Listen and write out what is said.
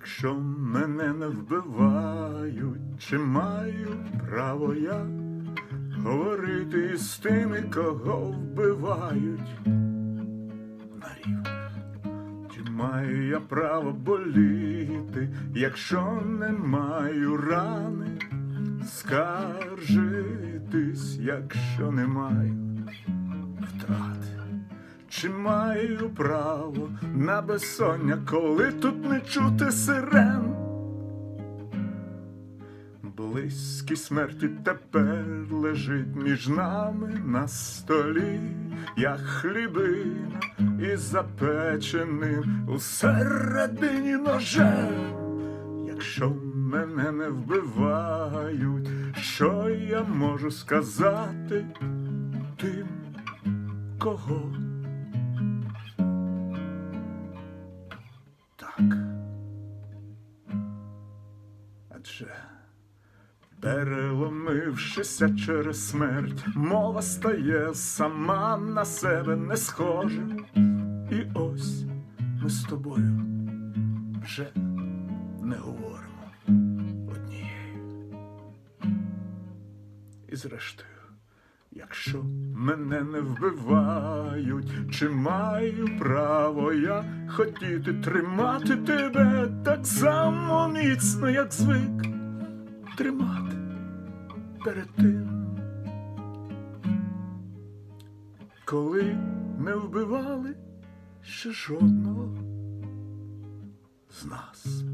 Якщо мене не вбивають, чи маю право я говорити з тими, кого вбивають? На рівних. Чи маю я право боліти, якщо не маю рани, скаржитись, якщо не маю втрати? Чи маю право на безсоння, коли тут не чути сирен? Близький смерті тепер лежить між нами на столі, як хлібина із запеченим усередині ножем. Якщо мене не вбивають, що я можу сказати тим, кого? Так. Адже переломившися через смерть, мова стає сама на себе не схожа. І ось ми з тобою вже не говоримо однією. І зрештою, якщо мене не вбивають, чи маю право я хотіти тримати тебе так само міцно, як звик тримати перед тим, коли не вбивали ще жодного з нас.